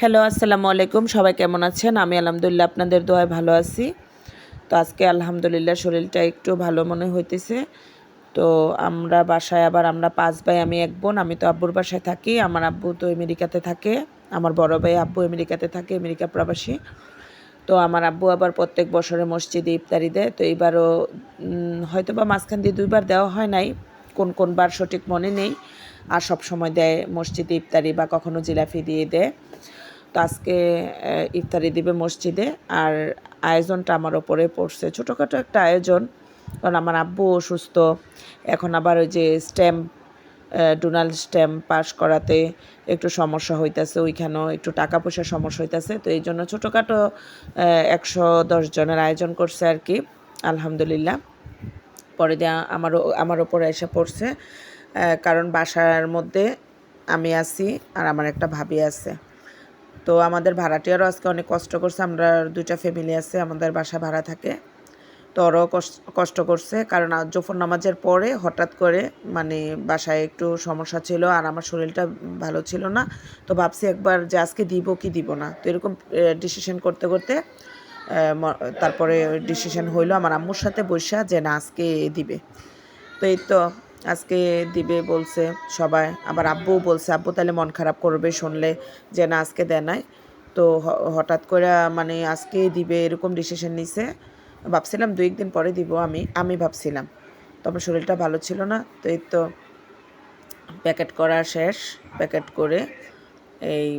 Hello, আসসালামু আলাইকুম। সবাই কেমন আছেন? আমি আলহামদুলিল্লাহ আপনাদের দোয়ায় ভালো আছি। তো আজকে আলহামদুলিল্লাহ শরীরটা একটু ভালো মনে হইতেছে। তো আমরা বাসায় আবার আমরা পাঁচ ভাই, আমি এক বোন, আমি তো আব্বুর বাসায় থাকি। আমার আব্বু তো আমেরিকাতে থাকে, আমার বড় ভাই আব্বু আমেরিকাতে থাকে, আমেরিকা প্রবাসী। তো আমার আব্বু আবার প্রত্যেক বছরে মসজিদে ইফতারি দেয়। তো এইবারও হয়তো বা মাঝখান দিয়ে দুইবার দেওয়া হয় নাই, কোন কোন বার সঠিক মনে নেই। আর সব সময় দেয় মসজিদে ইফতারি বা কখনো জিলাফি দিয়ে দেয়। তো আজকে ইফতারি দিবে মসজিদে। আর আয়োজনটা আমার ওপরে পড়ছে। ছোটোখাটো একটা আয়োজন, কারণ আমার আব্বু অসুস্থ। এখন আবার ওই যে স্ট্যাম্প ডোনাল্ড স্ট্যাম্প পাস করাতে একটু সমস্যা হইতাছে ওইখানেও, একটু টাকা পয়সার সমস্যা হইতাছে। তো এই জন্য ছোটোখাটো একশো দশ জনের আয়োজন করছে আর কি, আলহামদুলিল্লাহ। পরে দিয়ে আমারও আমার ওপরে এসে পড়ছে। কারণ বাসার মধ্যে আমি আছি আর আমার একটা ভাবি আছে। তো আমাদের ভাড়াটিয়ারও আজকে অনেক কষ্ট করছে, আমরা দুইটা ফ্যামিলি আছে, আমাদের বাসা ভাড়া থাকে। তো ওরাও কষ্ট- করছে, কারণ জোফর নামাজের পরে হঠাৎ করে মানে বাসায় একটু সমস্যা ছিল, আর আমার শরীরটা ভালো ছিল না। তো ভাবছি একবার যে আজকে দিব কি দিব না। তো এরকম ডিসিশন করতে করতে তারপরে ডিসিশন হইল আমার আম্মুর সাথে বৈশা যে না, আজকে দিবে। তো এই তো আজকে দিবে বলছে সবাই, আবার আব্বুও বলছে, আব্বু তাহলে মন খারাপ করবে শুনলে যে না, আজকে দেয় নাই। তো হঠাৎ করে মানে আজকে দিবে, এরকম ডিসিশন নিছে। ভাবছিলাম দুই একদিন পরে দিব আমি আমি ভাবছিলাম। তো আমার শরীরটা ভালো ছিল না, তো এই তো প্যাকেট করা শেষ, প্যাকেট করে এই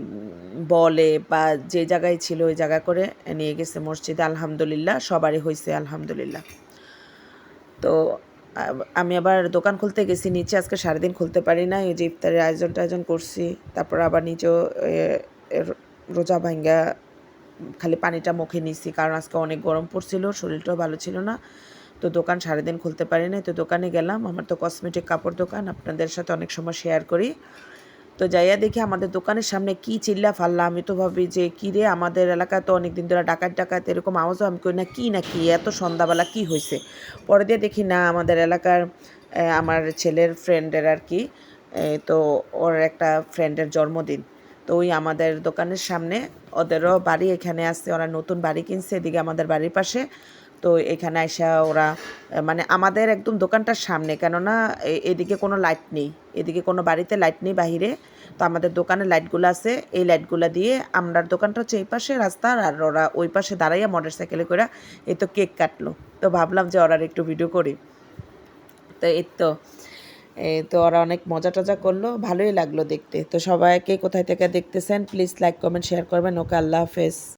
বলে বা যে জায়গায় ছিল ওই জায়গা করে নিয়ে গেছে মসজিদে, আলহামদুলিল্লাহ, সবারই হয়েছে আলহামদুলিল্লাহ। তো আমি আবার দোকান খুলতে গেছি, নিচে আজকে সারাদিন খুলতে পারি না এই যে ইফতারের আয়োজন টায়োজন করছি, তারপর আবার নিচেও রোজা ভাঙ্গা, খালি পানিটা মুখে নিছি, কারণ আজকে অনেক গরম পড়ছিল, শরীরটাও ভালো ছিল না, তো দোকান সারাদিন খুলতে পারি না তো দোকানে গেলাম, আমার তো কসমেটিক কাপড় দোকান, আপনাদের সাথে অনেক সময় শেয়ার করি তো যাইয়া দেখি আমাদের দোকানের সামনে কি চিল্লা ফাল্লা। আমি তো ভাবি যে, কী রে, আমাদের এলাকায় তো অনেক দিন ধরে ডাকাত ডাকাত, এরকম আওয়াজও আমি করি না, কি না কি? এত সন্ধ্যাবেলা কি হয়েছে পরে দিয়ে দেখি, না, আমাদের এলাকার আমার ছেলের ফ্রেন্ডের আর কি তো ওর একটা ফ্রেন্ডের জন্মদিন। তো ওই আমাদের দোকানের সামনে ওদেরও বাড়ি এখানে আসছে ওরা নতুন বাড়ি কিনছে, এদিকে আমাদের বাড়ির পাশে। তো এখানে আসা ওরা মানে আমাদের একদম দোকানটার সামনে, কেননা এ- এদিকে কোনো লাইট নেই, এদিকে কোনো বাড়িতে লাইট নেই বাহিরে। তো আমাদের দোকানে লাইটগুলো আছে, এই লাইটগুলো দিয়ে আমরার দোকানটা হচ্ছে এই পাশে রাস্তার আর ওরা ওই পাশে দাঁড়াইয়া মোটর সাইকেলে করে এই তো কেক কাটলো। তো ভাবলাম যে ওরা একটু ভিডিও করি। তো এই তো তো ওরা অনেক মজা টজা করল, ভালোই লাগল দেখতে। তো সবাইকে কোথায় থেকে দেখতেছেন প্লিজ লাইক কমেন্ট শেয়ার করবেন। ওকে আল্লাহ হাফেজ।